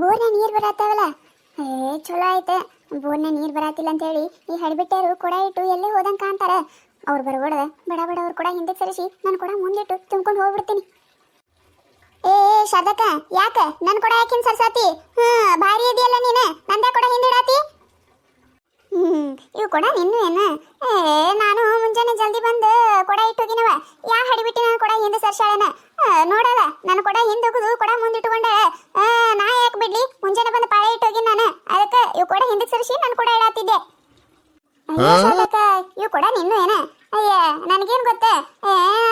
ಬೋರ್ನ ನೀರು ಬರತ್ತಾವಲ್ಲ? ಏ, ಚಲೋ ಐತೆ ಬೋರ್ನ ನೀರು ಬರತ್ತಿಲ್ಲ ಅಂತೇಳಿ ಈ ಹಡ್ಬಿಟ್ಟರು ಕೊಡ ಇಟ್ಟು ಎಲ್ಲೇ ಹೋದಂಗೆ ಕಾಣ್ತಾರ. ಅವ್ರು ಬರಬೇಡ ಬಡ ಬಡ ಅವ್ರು ಕೂಡ ಹಿಂದೆ ಸರಿಸಿ ನಾನು ಕೂಡ ಮುಂದಿಟ್ಟು ತುಂಬ್ಕೊಂಡು ಹೋಗ್ಬಿಡ್ತೀನಿ. ಏ ಶಾರದಕ್ಕ ಯಾಕ? ಕೂಡ ಕೊಡ ಯಾಕಿನ್ ಸರ್ಸಾತಿ? ಹಾ ಭಾರಿ ಇದೆಯಲ್ಲ ನೀನು. ನಂದೇ ಕೂಡ ಹಿಂದಿಡಾತಿ? ಹ್ಮ್ ಇವು ಕೊಡ ನಿನ್ನು ಏನ? ಏ ನಾನು ಮುಂಜಾನೆ ಜಲ್ದಿ ಬಂದು ಕೊಡ ಇಟ್ಟೋಗಿನವ. ಯಾ ಹಡಿಬಿಟ್ಟಿ ನಾನು ಕೊಡ ಹಿಂದೆ ಸರ್ಸಾಳನ ನೋಡಲ್ಲ ನಾನು ಕೊಡ ಹಿಂದೆ ಹೋಗುದು ಕೊಡ ಮುಂದಿಟ್ಟುಕೊಂಡೆ ನಾ ಯಾಕೆ ಬಿಡ್ಲಿ? ಮುಂಜಾನೆ ಬಂದು ಪಾಳೆ ಇಟ್ಟೋಗಿನ ನಾನು. ಅದಕ್ಕೆ ಇವು ಕೊಡ ಹಿಂದಕ್ಕೆ ಸರಿಸಿ ನಾನು ಕೊಡ ಇಡಾತಿದ್ದೆ. ಇವು ಕೊಡ ನಿನ್ನು ಏನ? ಅಯ್ಯ ನನಗೇನು ಗೊತ್ತೆ?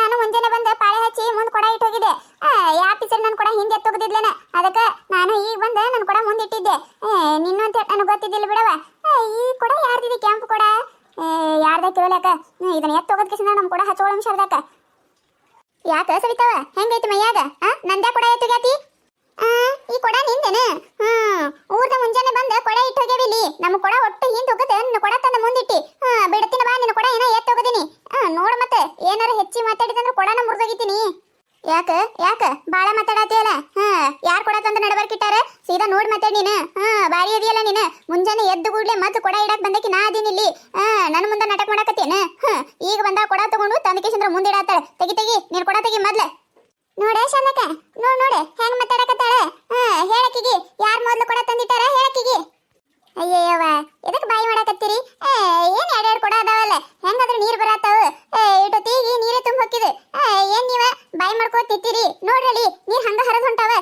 ನಾನು ಮುಂಜಾನೆ ಬಂದು ಪಾಳೆ ಹಚ್ಚಿ ಮುಂದೆ ಕೊಡ ಇಟ್ಟೋಗಿದ್ದೆ. ಯಾ ಟೀಚರ್ ನಾನು ಕೊಡ ಹಿಂದೆ ಎತ್ತೋಗದಿದ್ಲೇನ? ಅದಕ್ಕೆ ನಾನು ಈಗ ಬಂದು ನಾನು ಕೊಡ ಮುಂದೆ ಇಟ್ಟಿದ್ದೆ. ನಿನ್ನಂತ ನಿನ್ನು ಅಂತ ನನಗೆ ಗೊತ್ತಿದ್ದಿಲ್ಲ ಬಿಡವ. ಈ ಕೊಡ ಯಾರ್ದಿದೆ ಕೆಂಪು ಕೊಡ. ಯಾರ್ದ ಕೇಳಕ ಇದನ್ನ ಎತ್ತ ಹೋಗೋದಕ್ಕೆ ಸಿಂದ ನಮ್ಮ ಕೊಡ ಹಚ್ಚೋಳಂ ಶಾರದಕ್ಕ ಯಾಕ ಸವಿತಾವ? ಹೆಂಗೈತಿ ಮೈಯಾಗ ಆ, ನಂದ್ಯಾ ಕೊಡ ಎತ್ತುಗ್ಯಾತಿ ಆ, ಈ ಕೊಡ ನಿಂದೇನ? ಹ್ಮ್, ಊರ್ದ ಮುಂಜಾನೆ ಬಂದ ಕೊಡ ಇಟ್ಟು ಹೋಗ್ಯಾವಿ ಇಲ್ಲಿ. ನಮ್ಮ ಕೊಡ ಒಟ್ಟು ಹಿಂದೆ ಹೋಗದ ನಿನ್ನ ಕೊಡ ತಂದ ಮುಂದಿಟ್ಟಿ. ಹಾ, ಬಿಡ್ತೀನಿ ಬಾ, ನಿನ್ನ ಕೊಡ ಏನೋ ಎತ್ತ ಹೋಗದಿನಿ. ಹ್ಮ್ ನೋಡು ಮತ್ತೆ, ಏನಾರ ಹೆಚ್ಚಿ ಮಾತಾಡಿದಂದ್ರೆ ಕೊಡನ ಮುರಿದೋಗಿತೀನಿ ಯಾಕ ಯಾಕ? ಬಾಳ ಮಾತಾಡತಿಯಲ್ಲ? ಹಾ, ಯಾರ್ ಕೊಡ ತಂದ ನಡಬರ್ಕಿಟ್ಟಾರ ಸೀದಾ ನೋಡ್ ಮತ್ತೆ ನೀನು. ಹಾ, ಬಾರಿ ಇದೆಯಲ್ಲ ನೀನು. ಮುಂಜಾನೆ ಎದ್ದು ಕೂಡ್ಲೆ ಮತ್ತೆ ಕೊಡ ಇಡಕ್ ಬಂದಕ್ಕೆ ನಾ ಅದೀನಿ ಇಲ್ಲಿ. ಹಾ, ನನ್ನ ಮುಂದೆ ನಾಟಕ ಮಾಡಕತ್ತೇನ ಈಗ ಬಂದ ಕೊಡ ತಗೊಂಡು ತಂದಕೇಶಂದ್ರ ಮುಂದೆ ಇಡತ್ತಾಳೆ ತೆಗಿ ತೆಗಿ, ನೀನ್ ಕೊಡ ತೆಗಿ ಮೊದ್ಲ. ನೋಡಿ ಶಾಲಕ ನೋಡ್, ನೋಡಿ, ಹೆಂಗ್ ಮಾತಾಡಕತ್ತಾಳೆ. ಹಾ ಹೇಳಕಿಗಿ ಯಾರ್ ಮೊದ್ಲು ಕೊಡ ತಂದಿಟ್ಟಾರ ಹೇಳಕಿಗಿ ಅಯ್ಯಯ್ಯವ ಎದಕ್ ಬಾಯಿ ಮಾಡಕತ್ತೀರಿ? ಏ ಏನ್ ಎರಡೆರಡು ಕೊಡ ಅದಾವಲ್ಲ ಹೆಂಗಾದ್ರೂ ನೀರ್ ಬರತ್ತಾವ ಏ ಇಟೊತ್ತಿಗೆ ನೀರೇ ತುಂಬ ಹೊಕ್ಕಿದೆ ಏ ಏನ್ ನೀವ ಬಾಯಿ ಮಾಡ್ಕೋತ ತಿತ್ತೀರಿ ನೋಡ್ರಲಿ ನೀರ್ ಹಂಗ ಹರಿದ್ ಹೊಂಟಾವ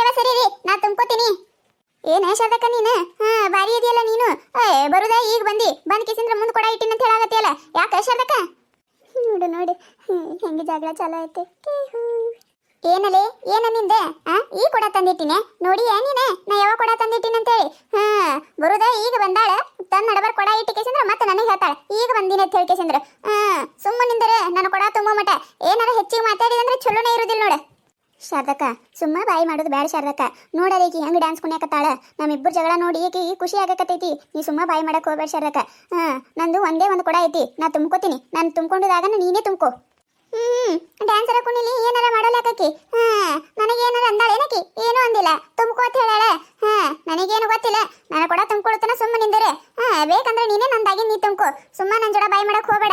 ಏ ಸರಿ ರೀ, ನಾ ತುಂಬ್ಕೋತೀನಿ. ಏನ ಶಾದಕ ನೀನು? ಹಾ ಬಾರಿ ಇದೆಯಲ್ಲ ನೀನು? ಏ, ಬರುದ, ಈಗ ಬಂದಿ. ಬಂದ್ ಕಿಸಿಂದ್ರ ಮುಂದ್ ಕೊಡ, ಇಟ್ಟಿನ ಅಂತ ಹೇಳಾಗತ್ತಿಯಲ್ಲ. ಯಾಕ ಶಾದಕ ನೋಡು ನೋಡು. ಹೆಂಗೆ ಜಗಳ ಚಾಲೋ ಐತೆ ಏನಲೇ, ಏನ ನಿಂದೆ? ಆ, ಈ ಕೊಡ ತಂದಿಟ್ಟಿನೆ. ನೋಡಿ ಏನಿನೆ ನಾ ಯಾವ ಕೊಡ ತಂದಿಟ್ಟಿನ ಅಂತೇಳಿ. ಹಾ, ಬರುದ, ಈಗ ಬಂದಾಳ. ತನ್ನ ನಡಬರ್ ಕೊಡ ಇಟ್ಟಿಕೆಸಂದ್ರ ಮತ್ತೆ ನನಗೆ ಹೇಳ್ತಾಳ. ಈಗ ಬಂದಿನ ಅಂತ ಹೇಳಿ ಹೇಳ್ಕೆಸಂದ್ರ ಹಾ, ಸುಮ್ಮನಿಂದರೆ, ನನ್ನ ಕೊಡ ತುಂಬೋ ಮಟ. ಏನಾರ ಹೆಚ್ಚಿಗೆ ಮಾತಾಡಿದಂದ್ರೆ ಚಲೋನೇ ಇರುದಿಲ್ಲ ನೋಡ. ಶಾರದಕ್ಕ. ಸುಮ್ಮ ಬಾಯಿ ಮಾಡೋದು ಬೇಡ ಶಾರದಕ್ಕ. ನೋಡಲ್ಲ ಈಕಿ ಹೆಂಗ್ ಡ್ಯಾನ್ಸ್ ಕುಣ್ಯಾಕತ್ತಾಳ. ನಮ್ಮಿಬ್ಬರು ಜಗಳ ನೋಡಿ ಈಕಿ ಖುಷಿ ಆಗಕತ್ತೈತಿ. ನೀ ಸುಮ್ಮ ಬಾಯಿ ಮಾಡಕ್ ಹೋಗ್ಬೇಡ ಶಾರದಕ್ಕ. ಹಾ, ನಂದು ಒಂದೇ ಒಂದು ಕೊಡ ಐತಿ. ನಾ ತುಂಬ್ಕೋತೀನಿ. ನಾನು ತುಂಬ್ಕೊಂಡಿದಾಗ ನೀನೇ ತುಂಬ್ಕೋ. ಹ್ಮ್ ಡ್ಯಾನ್ಸರ ಕುಣಿಲಿ, ಏನಾರ ಮಾಡಲಾಕಿ ಹಾ ನನಗೆ ಏನಾರ ಅಂದಾಳ ಏನಕಿ? ಏನು ಅಂದಿಲ್ಲ. ತುಂಬ್ಕೋ ಅಂತ ಹೇಳಾಳ. ಹಾ, ನನಗೇನು ಗೊತ್ತಿಲ್ಲ. ನಾನು ಕೂಡ ತುಂಬ್ಕೊಳ್ತಾನ ಸುಮ್ಮ ನಿಂದರೆ. ಹಾ, ಬೇಕಂದ್ರೆ ನೀನೇ ನಂದಾಗಿ ನೀ ತುಂಬ್ಕೋ. ಸುಮ್ಮ ನನ್ನ ಜೋಡ ಬಾಯಿ ಮಾಡಕ್ ಹೋಗ್ಬೇಡ.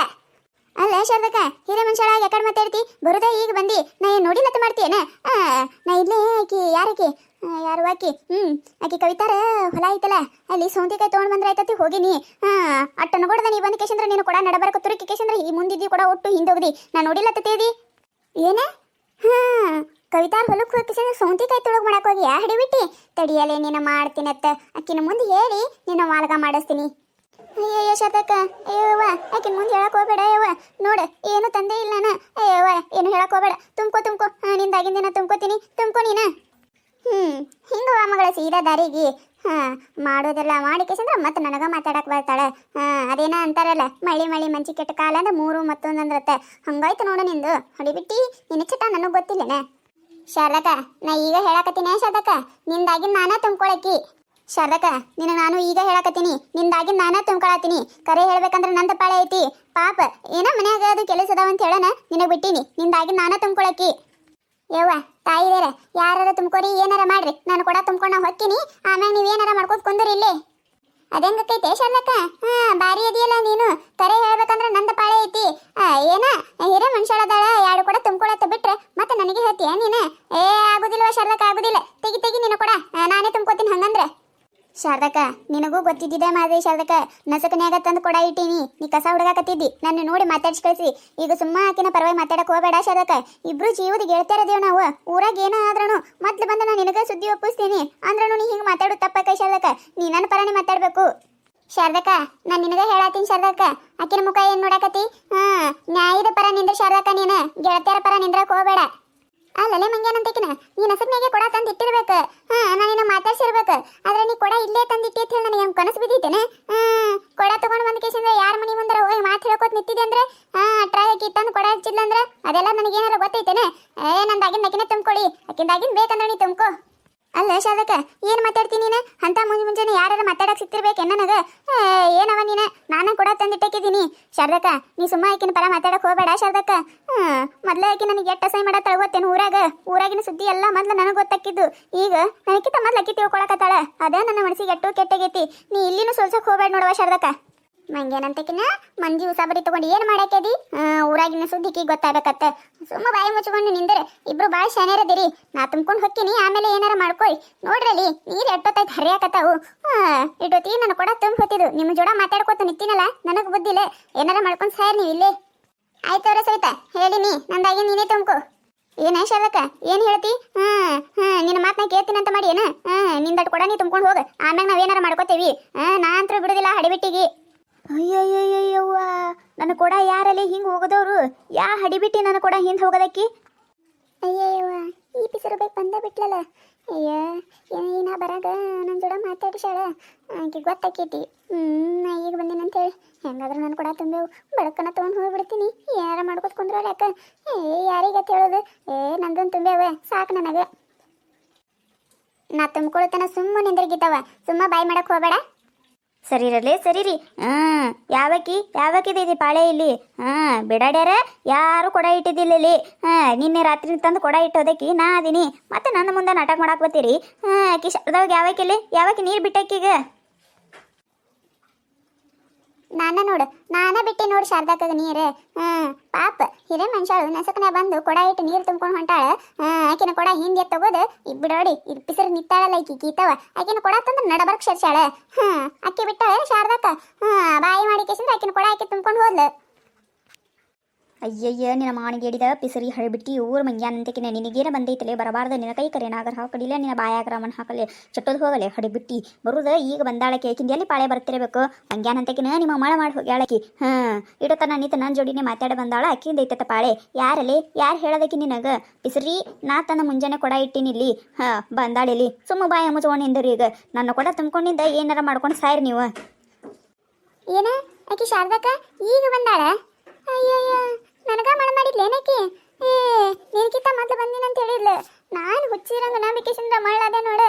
ಶಾರದಕ್ಕ ಹಿರೇ ಮನುಷ್ಯಳ ಯಾಕಡೆ ಮಾತಾಡ್ತಿ ಬರುದ ಈಗ ಬಂದಿ. ನಾ ಏನ್ ನೋಡಿ ಮತ್ತೆ ಮಾಡ್ತೀಯನ? ನಾ ಇಲ್ಲೇ ಆಕಿ ಯಾರಕಿ ಯಾರು ಆಕಿ? ಹ್ಮ್, ಆಕಿ ಕವಿತಾರ ಹೊಲ ಐತಲ್ಲ, ಅಲ್ಲಿ ಸೌಂತಿಕಾಯಿ ತೊಗೊಂಡ್ ಬಂದ್ರ ಆಯ್ತತಿ ಹೋಗಿನಿ ಹಾ ಅಟ್ಟ ನಗೊಡ್ದ ನೀ ಬಂದು ಕೇಶಂದ್ರ ನೀನು ಕೂಡ, ನಡಬರಕ ತುರುಕಿ ಕೇಶಂದ್ರ ಈ ಮುಂದಿದ್ದಿ ಕೂಡ ಒಟ್ಟು ಹಿಂದೋಗ್ದಿ. ನಾ ನೋಡಿಲ್ಲ ತೇದಿ ಏನ? ಹಾ, ಕವಿತಾರ್ ಹೊಲಕ್ಕೆ ಸೌಂತಿಕಾಯಿ ತೊಳಗ್ ಮಾಡಕ್ ಹೋಗಿ ಯಾ ಹಿಡಿಬಿಟ್ಟಿ ತಡಿಯಲೆ ನೀನು ಮಾಡ್ತೀನತ್ತ. ಅಕ್ಕಿನ ಮುಂದೆ ಹೇಳಿ ನಿನ್ನ ಮಾಲ್ಗ ಮಾಡಿಸ್ತೀನಿ. ಅಯ್ಯಯ್ಯ, ಶತಕ. ಅಯ್ಯವ್ವ ಆಕಿನ ಮುಂದೆ ಹೇಳಕ್ ಹೋಗ್ಬೇಡ ಅಯ್ಯವ್ವ ನೋಡು, ಏನು ತಂದೆ ಇಲ್ಲ ನಾನು. ಅಯ್ಯವ್ವ ಏನು ಹೇಳಕ್ ಹೋಗ್ಬೇಡ. ತುಂಬ್ಕೋ ತುಂಬ್ಕೋ. ಹಾ ನಿಂದಾಗಿಂದಿನ ತುಂಬ್ಕೋತೀನಿ. ತುಂಬ್ಕೋ ನೀನ. ಹ್ಮ್ ವಾ ಮಗಳ ಸೀದಾ ದಾರಿಗೆ. ಹಾ, ಮಾಡೋದೆಲ್ಲ ಮಾಡಿ ಕೇಸಂದ್ರ ಮತ್ತೆ ನನಗ ಮಾತಾಡಕ್ ಬರ್ತಾಳ. ಹಾ, ಅದೇನ ಅಂತಾರಲ್ಲ ಮಳಿ ಮಳಿ ಮಂಚಿ ಕೆಟ್ಟ ಕಾಲ ಅಂದ್ರೆ ಮೂರು ಮತ್ತೊಂದು ಹಂಗಾಯ್ತು ನೋಡು ನಿಂದು. ಹೊಡಿಬಿಟ್ಟಿ, ನಿನ್ನ ಚಟ ನನಗೆ ಗೊತ್ತಿಲ್ಲನ? ಶಾರದಕ್ಕ, ನಾ ಈಗ ಹೇಳಕತ್ತೀನಿ, ಶಾರದಕ್ಕ. ನಿಂದಾಗಿ ನಾನ ತುಂಬ್ಕೊಳಕಿ. ಶಾರದಕ ನಿನ್ನ ನಾನು ಈಗ ಹೇಳಕತ್ತೀನಿ. ನಿಂದಾಗಿ ನಾನ ತುಂಬ್ಕೊಳತ್ತೀನಿ. ಕರೆ ಹೇಳ್ಬೇಕಂದ್ರೆ ನಂದ ಪಾಳೆ ಐತಿ. ಪಾಪ, ಏನ ಮನ್ಯಾಗ ಅದು ಕೆಲಸ ಅದಾವ ಅಂತ ಹೇಳೋಣ ನಿನಗೆ ಬಿಟ್ಟಿನಿ. ನಿಂದಾಗಿ ನಾನ ತುಂಬ್ಕೊಳಕಿ ಯವ್ವ ತಾಯಿದೇರ ಯಾರಾರ ತುಂಬ್ಕೊರಿ, ಏನಾರ ಮಾಡ್ರಿ. ನಾನು ಕೂಡ ತುಂಬ್ಕೊಂಡು ನಾ ಹೊಕ್ಕಿನಿ. ನೀವು ನೀವ್ ಏನಾರ ಮಾಡ್ಕೋತ ಕುಂದ್ರಿ ಇಲ್ಲಿ. ಅದೆಂಗಕ್ಕೈತೆ ಶಾರದಕ್ಕ? ಹಾ ಬಾರಿ ಅದಿಯಲ್ಲ ನೀನು. ಕರೆ ಹೇಳ್ಬೇಕಂದ್ರೆ ನಂದ ಪಾಳೆ ಐತಿ. ಏನ? ಹಿರೇ ಮನುಷ್ಯಳದಾಳ, ಯಾರು ಕೂಡ ತುಂಬ್ಕೊಳತ್ತ ಬಿಟ್ರೆ ಮತ್ತೆ ನನಗೆ ಹೇಳ್ತೀಯ ನೀನು? ಏ, ಆಗುದಿಲ್ವ ಶಾರದಕ್ಕ, ಆಗುದಿಲ್ಲ. ತೆಗಿ ತೆಗಿ ನೀನು ಕೂಡ. ನಾನೇ ಹಂಗಂದ್ರೆ ಶಾರದಕ್ಕ, ನಿನಗೂ ಗೊತ್ತಿದ್ದಿದೆ ಮಾದ್ರಿ ಶಾರದಕ್ಕ. ನಸಕನ್ಯಾಗ ತಂದು ಕೊಡ ಇಟ್ಟೀನಿ. ನೀ ಕಸ ಹುಡುಗಾಕತ್ತಿದ್ದಿ. ನನ್ನ ನೋಡಿ ಮಾತಾಡ್ಸಿ ಕಳಿಸಿ. ಈಗ ಸುಮ್ಮ ಆಕಿನ ಪರವಾಗಿ ಮಾತಾಡಕ್ಕೆ ಹೋಗಬೇಡ ಶಾರದಕ್ಕ. ಇಬ್ರು ಜೀವದ ಗೆಳತಿಯರದೇವ್ ನಾವು. ಊರಾಗ ಏನ ಆದ್ರೂ ಮೊದ್ಲು ಬಂದ ನಾನು ನಿನಗೆ ಸುದ್ದಿ ಒಪ್ಪಿಸ್ತೀನಿ. ಅಂದ್ರೂ ನೀ ಹಿಂಗೆ ಮಾತಾಡು ತಪ್ಪಕ್ಕ ಶಾರದಕ್ಕ. ನೀ ನನ್ನ ಪರನೇ ಮಾತಾಡಬೇಕು. ಶಾರದಕ್ಕ, ನಾನು ನಿನಗೆ ಹೇಳತ್ತೀನಿ ಶಾರದಕ್ಕ. ಆಕಿನ ಮುಖ ಏನು ನೋಡಕತ್ತಿ? ಹಾ, ನ್ಯಾಯದ ಪರ ನಿಂದ್ರ ಶಾರದಕ್ಕ ನೀನು. ಗೆಳತಿಯರ ಪರ ನಿಂದ್ರಕ್ಕೆ ಹೋಗಬೇಡ. ಅಲ್ಲಲೇ ಮಂಗ್ಯಾನಂತಕಿನ ನೀ ಹಸಕ್ನಾಗೆ ಕೊಡ ತಂದು ಇಟ್ಟಿರ್ಬೇಕು ಹಾ ನಾನು ನಿನ್ನ ಮಾತಾಡ್ಸಿರ್ಬೇಕು ಆದ್ರೆ ನೀ ಕೊಡ ಇಲ್ಲೇ ತಂದಿಟ್ಟಿ ಅಂತ ಹೇಳಿ ನನಗೆ ಹೆಂಗ್ ಕನಸು ಬಿದ್ದಿತ್ತೇನೆ ಹಾ ಕೊಡ ತಗೊಂಡ್ ಬಂದ ಕೇಸಿಂದ ಯಾರ ಮನಿ ಮುಂದರ ಹೋಗಿ ಮಾತು ಹೇಳ್ಕೊತ ನಿಂತಿದೆ ಅಂದ್ರೆ ಹಾ ಟ್ರೈ ಆಕಿ ತಂದು ಕೊಡ ಹಚ್ಚಿದ್ಲ ಅಂದ್ರೆ ಅದೆಲ್ಲ ನನಗೆ ಏನಾರ ಗೊತ್ತೈತೇನೆ ಏ ನಂದಾಗಿಂದ ಆಕಿನ ತುಂಬ್ಕೊಳ್ಳಿ ಆಕಿಂದಾಗಿಂದ ಬೇಕಂದ್ರೆ ನೀ ತುಂಬ್ಕೋ ಅಲ್ಲ ಶಾದಕ ಏನ್ ಮಾತಾಡ್ತೀನಿ ನೀನು? ಅಂತ ಮುಂಜ ಮುಂಜಾನೆ ಯಾರು ಮಾತಾಡಕ್ಕೆ ಸಿಕ್ತಿರ್ಬೇಕೆ ನನಗ? ಏನವ ನೀನು? ನಾನು ಕೂಡ ತಂದಿಟ್ಟಕ್ಕಿದ್ದೀನಿ ಶಾರದಕ್ಕ, ನೀ ಸುಮ್ಮ ಆಕಿನ ಪರ ಮಾತಾಡಕ್ಕೆ ಹೋಗಬೇಡ ಶಾರದಕ್ಕ. ಹ್ಞೂ ಮೊದಲೇ ಆಕಿ ನನಗೆ ಎಟ್ಟ ಸೈ ಮಾಡೋ ಗೊತ್ತೇನು ಊರಾಗ. ಊರಾಗಿನ ಸುದ್ದಿ ಎಲ್ಲ ಮೊದಲು ನನಗೆ ಗೊತ್ತಾಕಿದ್ದು. ಈಗ ನನಗಿಂತ ಮೊದಲು ಅಕ್ಕಿ ತಿಳ್ಕೊಳಕತ್ತಾಳ. ಅದೇ ನನ್ನ ಮನಸ್ಸಿಗೆ ಎಟ್ಟು ಕೆಟ್ಟಗೈತಿ. ನೀ ಇಲ್ಲಿನೂ ಸೋಲ್ಸಕ್ಕೆ ಹೋಗ್ಬೇಡ ನೋಡುವ ಶಾರದಕ್ಕ. ಮಂಗೇನಂತಕಿನ ಮಂದಿ ಉಸಾಬರಿ ತಗೊಂಡು ಏನು ಮಾಡಾಕ್ಯದಿ? ಆ, ಊರಾಗಿನ ಸುದ್ದಿಕಿ ಗೊತ್ತಾಗಬೇಕತ್ತ ಸುಮ್ಮ ಬಾಯಿ ಮುಚ್ಕೊಂಡು ನಿಂದರೆ ಇಬ್ರು ಭಾಳ ಶಾನೇರದಿರಿ ನಾ ತುಂಬ್ಕೊಂಡು ಹೊಕ್ಕಿನಿ ಆಮೇಲೆ ಏನಾರ ಮಾಡ್ಕೊಯ್ ನೋಡ್ರಲ್ಲಿ ನೀರ್ ಎಟ್ಟೊತ್ತಾಯ್ತು ಹರಿಯಾಕತ್ತಾವು. ಇಟ್ಟೊತ್ತಿ ನನ್ನ ಕೂಡ ತುಂಬ ಹೊತ್ತಿದ್ದು ನಿಮ್ಮ ಜೋಡ ಮಾತಾಡ್ಕೊತ ನಿಂತಿನಲ್ಲ ನನಗೆ ಬುದ್ಧಿಲ್ಲ ಏನಾರ ಮಾಡ್ಕೊಂಡ್ ಸಾಯರ್ ನೀವು ಇಲ್ಲೇ. ಆಯ್ತವ್ರ ಸವಿತಾ ಹೇಳಿನಿ ನಂದಾಗಿ ನೀನೇ ತುಂಬ್ಕೊ. ಏನ ಶಾಲಕ ಏನು ಹೇಳ್ತಿ? ಹಾ ಹಾ ನಿನ್ನ ಮಾತನ್ನ ಕೇಳ್ತೀನಿ ಅಂತ ಮಾಡಿ ಏನ? ಹ್ಮ್ ನಿಂದಟ್ ಕೂಡ ನೀ ತುಂಬ್ಕೊಂಡು ಹೋಗ. ಆಮ್ಯಾಗ ನಾವೇನಾರ ಮಾಡ್ಕೋತೇವಿ. ಹ್ಮ್ ನಾ ಅಂತೂ ಬಿಡುದಿಲ್ಲ ಹಡಿಬಿಟ್ಟಿಗಿ. ಅಯ್ಯಯ್ಯಯ್ಯವ್ವ ನನ್ನ ಕೊಡ ಯಾರಲ್ಲಿ ಹಿಂಗೆ ಹೋಗದವ್ರು? ಯಾ ಹಡಿಬಿಟ್ಟಿ ನನ್ನ ಕೊಡ ಹಿಂದೆ ಹೋಗೋದಕ್ಕಿ? ಅಯ್ಯಯ್ಯವ್ವ, ಈ ಪಿಸರು ಬೇಕು ಬಂದ ಬಿಟ್ಲಲ್ಲ? ಅಯ್ಯ ಏನ ಬರಾಗ ನನ್ನ ಜೋಡ ಮಾತಾಡಿಸಾಳ ಆಕೆ ಗೊತ್ತಾಕೈತಿ. ನಾ ಈಗ ಬಂದಿನ ಅಂತ ಹೇಳಿ ಹೆಂಗಾದ್ರೂ ನನ್ನ ಕೊಡ ತುಂಬೆವು ಬಡಕನ ತೊಗೊಂಡು ಹೋಗ್ಬಿಡ್ತೀನಿ. ಏನಾರ ಮಾಡ್ಕೊತ ಕುಂದ್ರ ಯಾಕ? ಏ, ಯಾರಿಗೆ ಹೇಳೋದು ಏ, ನಂದೊಂದು ತುಂಬೆವ ಸಾಕು ನನಗೆ. ನಾ ತುಂಬ್ಕೊಳ್ತನ ಸುಮ್ಮ ನಿಂದ್ರಿಗಿದ್ದವ. ಸುಮ್ಮ ಬಾಯ್ ಮಾಡಕ್ ಹೋಗ್ಬೇಡ. ಸರಿರಲಿ ಸರಿರಿ ಹಾಂ ಯಾವಕಿ ಯಾವಕಿದೆ ಇದು ಪಾಳೆ ಇಲ್ಲಿ? ಹಾಂ ಬಿಡಾಡ್ಯಾರ? ಯಾರು ಕೊಡ ಇಟ್ಟಿದ್ದಿಲ್ಲ ಇಲ್ಲಿ? ಹಾಂ ನಿನ್ನೆ ರಾತ್ರಿ ತಂದು ಕೊಡ ಇಟ್ಟೋದಕ್ಕಿ ನಾ ಅದೀನಿ. ಮತ್ತೆ ನನ್ನ ಮುಂದೆ ನಾಟಕ ಮಾಡಾಕ್ ಬತ್ತೀರಿ? ಹಾ ಆಕಿ ಶಾರದಾಗ ಯಾವಕಿ ನೀರ್ ನೀರು ಬಿಟ್ಟಕ್ಕೀಗ ನಾನ ನೋಡು, ನಾನ ಬಿಟ್ಟಿ ನೋಡು ಶಾರದಾಕಾಗ ನೀರು. ಹ್ಮ್ ಪಾಪ ಹಿರೇ ಮನುಷ್ಯಳು ನಸಕನೆ ಬಂದು ಕೊಡ ಇಟ್ಟು ನೀರು ತುಂಬ್ಕೊಂಡು ಹೊಂಟಾಳ. ಹ್ಮ್ ಆಕಿನ ಕೊಡ ಹಿಂದೆ ತಗೋದು. ಇಬ್ಬಿಡೋಡಿ ಇದು ಪಿಸರು ನಿತ್ತಾಳಲ್ಲ ಈಕಿ ಗೀತವ ಆಕಿನ ಕೊಡ ತಂದ್ರೆ ನಡಬರ್ಕ್ ಸೇರ್ಸಾಳ ಹ್ಮ್ ಅಕ್ಕಿ ಬಿಟ್ಟಾಳ ಶಾರದಾಕ ಹ್ಮ್ ಬಾಯಿ ಮಾಡಿ ಕೇಸಿಂದ ಆಕಿನ ಕೊಡ ಆಕಿ ತುಂಬ್ಕೊಂಡು ಹೋದ್ಲು. ಅಯ್ಯಯ್ಯ, ನಿನ್ನ ಮಾನಿಗೇಡಿದ ಪಿಸರಿ ಹಳಿಬಿಟ್ಟಿ ಊರ ಮಂಗ್ಯಾನಂತಕಿನ ನಿನಗೇನ ಬಂದೈತಲೆ? ಬರಬಾರ್ದು ನಿನ್ನ ಕೈ ಕರೆ ನಾಗರ ನಿನ್ನ ಬಾಯಾಗ ಹಾಕಲೆ ಹಾಕಲಿ ಚಟ್ಟೋದು ಹೋಗಲೆ ಹಡಿಬಿಟ್ಟಿ ಬರುದ ಈಗ ಬಂದಾಳಕ್ಕೆ ಕೇಕಿಂದ ಎಲ್ಲಿ ಪಾಳೆ ಬರ್ತಿರಬೇಕು? ಮಂಗ್ಯಾನಂತಕಿನ ನಿಮ್ಮ ಮಳೆ ಮಾಡಿ ಹೋಗ್ಯಾಳಕಿ. ಹಾ, ಇಡತನ ನೀತ ನನ್ನ ಜೋಡಿನೇ ಮಾತಾಡ ಬಂದಾಳ ಅಕ್ಕಿಂದ ಐತತ ಪಾಳೆ. ಯಾರಲೆ? ಯಾರು ಹೇಳೋದಕ್ಕೆ ನಿನಗ? ಪಿಸರಿ, ನಾ ತನ್ನ ಮುಂಜಾನೆ ಕೊಡ ಇಟ್ಟಿನಿಲ್ಲಿ ಹಾ ಬಂದಾಳಿಲಿ ಸುಮ್ಮ ಬಾಯ ಮುಚ್ಕೊಂಡು ನಿಂದ್ರಿ ಈಗ. ನನ್ನ ಕೊಡ ತುಂಬ್ಕೊಂಡಿದ್ದ ಏನಾರ ಮಾಡ್ಕೊಂಡು ಸಾಯ್ರಿ ನೀವು. ಏನ? ಅಕ್ಕಿ ಶಾರದಕ್ಕ ಈಗ ಬಂದಾಳ? ಅಯ್ಯಯ್ಯ. ನನಗ ಮಳ ಮಾಡಿದ್ಲ ಏನಕಿ ಏ ನಿನಕಿಂತ ಮೊದ್ಲು ಬಂದಿನ ಅಂತ ಹೇಳಿದ್ಲು ನಾನು ಹುಚ್ಚಿರಂಗ ನಂಬಿಕೆಸಿಂದ ಮಳ್ಳಾದೆ ನೋಡ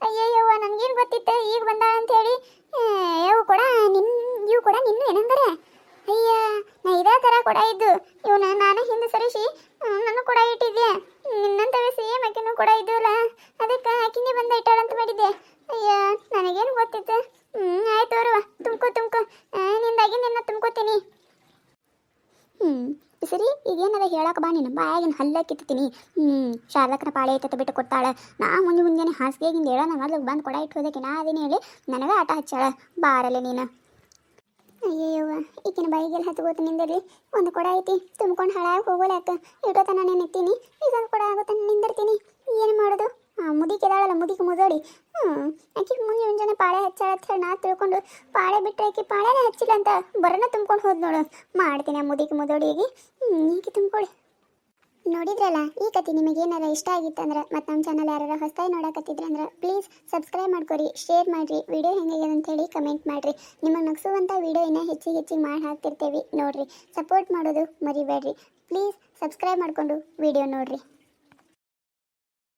ಅಯ್ಯಯ್ಯವ್ವ ನನ್ಗೇನು ಗೊತ್ತಿತ್ತು ಈಗ ಬಂದಾಳ ಅಂತ ಹೇಳಿ ಏ, ಇವು ಕೂಡ ನಿನ್ ಇವು ಕೂಡ ನಿನ್ನ ಏನಂದರೆ ಅಯ್ಯ ನಾ ಇದೇ ಥರ ಕೊಡ ಇದ್ದು ಇವನ ನಾನು ಹಿಂದೆ ಸರಿಸಿ ಹ್ಮ್, ನಾನು ಕೊಡ ಇಟ್ಟಿದ್ದೆ ನಿನ್ನಂತವೇ ಸೇಮ್ ಆಕಿನೂ ಕೊಡ ಇದ್ದಲ್ಲ ಅದಕ್ಕೆ ಆಕಿನೇ ಬಂದ ಇಟ್ಟಾಳ ಅಂತ ಮಾಡಿದ್ದೆ ಅಯ್ಯ ನನಗೇನು ಗೊತ್ತಿತ್ತು ಹ್ಞೂ ಆಯ್ತು ಅವ್ರವ ತುಂಬ್ಕೊ ತುಂಬ್ಕೊ ಆ, ನಿಂದಾಗಿ ನಿನ್ನ ತುಂಬ್ಕೋತೀನಿ ಹ್ಞೂ ಸರಿ ಈಗೇನದ ಹೇಳಕ್ಕೆ ಬಾ ನೀನು ಬಾಯಾಗಿನ ಹಲ್ಲ ಕಿತ್ತೀನಿ ಹ್ಞೂ ಶಾರದಕ್ಕನ ಪಾಳೆ ಐತತ್ತ ಬಿಟ್ಟು ಕೊಡ್ತಾಳೆ. ನಾ ಮುಂಜೆ ಮುಂಜಾನೆ ಹಾಸಿಗೆಗಿಂದ ಹೇಳ ನಾನು ಬಂದು ಕೊಡ ಇಟ್ಟು ನಾ ಅದೇನು ಹೇಳಿ, ನನಗೆ ಆಟ ಹಚ್ಚಾಳ. ಬಾರಲೆ ನೀನು. ಅಯ್ಯಯ್ಯವ್ವ ಈಕಿನ ಬಾಯಿಗೆಲ್ಲ ಹತ್ಕೋತ ನಿಂದಿರ್ಲಿ. ಒಂದು ಕೊಡ ಐತಿ, ತುಂಬ್ಕೊಂಡು ಹಾಳಾಗಿ ಹೋಗೋಲ್ಯಾಕ ಇಡೋತನ ನಾನು ಎತ್ತೀನಿ ಇದೊಂದು ಕೊಡ ಆಗುತ್ತೆ ನಿಂದಿರ್ತೀನಿ. ಏನು ಮಾಡೋದು? ಆ, ಮುದಿಕೆ ಮುದೋಡಿ ಹ್ಞೂ ಆಕೆ ಮುಂಜೆ ಮುಂಜಾನೆ ಪಾಳೆ ಹಚ್ಚಾಳ ಅಂತ ಹೇಳಿ ನಾ ತಿಳ್ಕೊಂಡು, ಪಾಳೆ ಬಿಟ್ಟರೆ ಆಕೆ ಪಾಳೆನೇ ಹಚ್ಚಿಲ್ಲ ಅಂತ ಬರೋಣ ತುಂಬ್ಕೊಂಡು ಹೋದ್ ನೋಡು. ಮಾಡ್ತೀನಿ ಆ ಮುದಿಕೆ ಮುದೋಡಿಗೆ ಹ್ಞೂ ಈಕೆ ತುಂಬ್ಕೊಳ್ಳಿ. ನೋಡಿದ್ರಲ್ಲ? ಈ ಕತೆ ನಿಮಗೆ ಏನಾರ ಇಷ್ಟ ಆಗಿತ್ತಂದ್ರೆ ಮತ್ತೆ ನಮ್ಮ ಚಾನಲ್ ಯಾರು ಹೊಸದಾಗಿ ನೋಡಕತ್ತಿದ್ರಂದ್ರೆ ಪ್ಲೀಸ್ ಸಬ್ಸ್ಕ್ರೈಬ್ ಮಾಡ್ಕೊರಿ ಶೇರ್ ಮಾಡಿರಿ ವಿಡಿಯೋ ಹೆಂಗಾಗ್ಯದ ಅಂತ ಹೇಳಿ ಕಮೆಂಟ್ ಮಾಡಿರಿ. ನಿಮಗೆ ನಗಿಸುವಂಥ ವಿಡಿಯೋ ಇನ್ನೂ ಹೆಚ್ಚಿಗೆ ಹೆಚ್ಚಿಗೆ ಮಾಡಿ ಹಾಕ್ತಿರ್ತೇವೆ ನೋಡ್ರಿ. ಸಪೋರ್ಟ್ ಮಾಡೋದು ಮರಿಬೇಡ್ರಿ. ಪ್ಲೀಸ್ ಸಬ್ಸ್ಕ್ರೈಬ್ ಮಾಡಿಕೊಂಡು ವಿಡಿಯೋ ನೋಡಿರಿ.